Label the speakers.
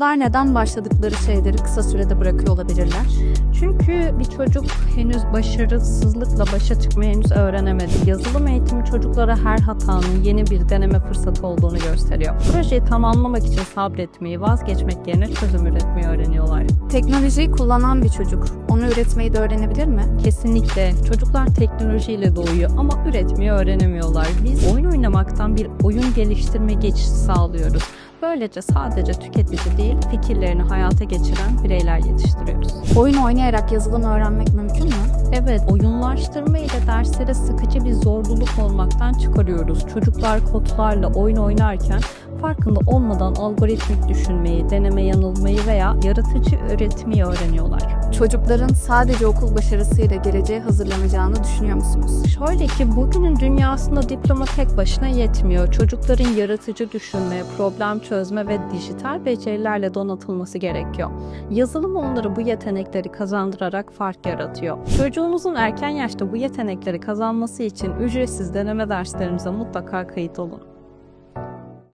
Speaker 1: Çocuklar neden başladıkları şeyleri kısa sürede bırakıyor olabilirler?
Speaker 2: Çünkü bir çocuk henüz başarısızlıkla başa çıkmayı henüz öğrenemedi. Yazılım eğitimi çocuklara her hatanın yeni bir deneme fırsatı olduğunu gösteriyor. Projeyi tamamlamak için sabretmeyi, vazgeçmek yerine çözüm üretmeyi öğreniyorlar.
Speaker 1: Teknolojiyi kullanan bir çocuk onu üretmeyi de öğrenebilir mi?
Speaker 2: Kesinlikle çocuklar teknolojiyle doğuyor ama üretmeyi öğrenemiyorlar. Biz oyun oynamaktan bir oyun geliştirme geçişi sağlıyoruz. Böylece sadece tüketici değil, fikirlerini hayata geçiren bireyler yetiştiriyoruz.
Speaker 1: Oyun oynayarak yazılım öğrenmek mümkün mü?
Speaker 2: Evet, oyunlaştırma ile derslere sıkıcı bir zorluluk olmaktan çıkarıyoruz. Çocuklar kodlarla oyun oynarken farkında olmadan algoritmik düşünmeyi, deneme yanılmayı veya yaratıcı üretmeyi öğreniyorlar.
Speaker 1: Çocukların sadece okul başarısıyla geleceğe hazırlanacağını düşünüyor musunuz?
Speaker 2: Şöyle ki bugünün dünyasında diploma tek başına yetmiyor. Çocukların yaratıcı düşünme, problem çözme ve dijital becerilerle donatılması gerekiyor. Yazılım onları bu yetenekleri kazandırarak fark yaratıyor. Çocuğunuzun erken yaşta bu yetenekleri kazanması için ücretsiz deneme derslerimize mutlaka kayıt olun.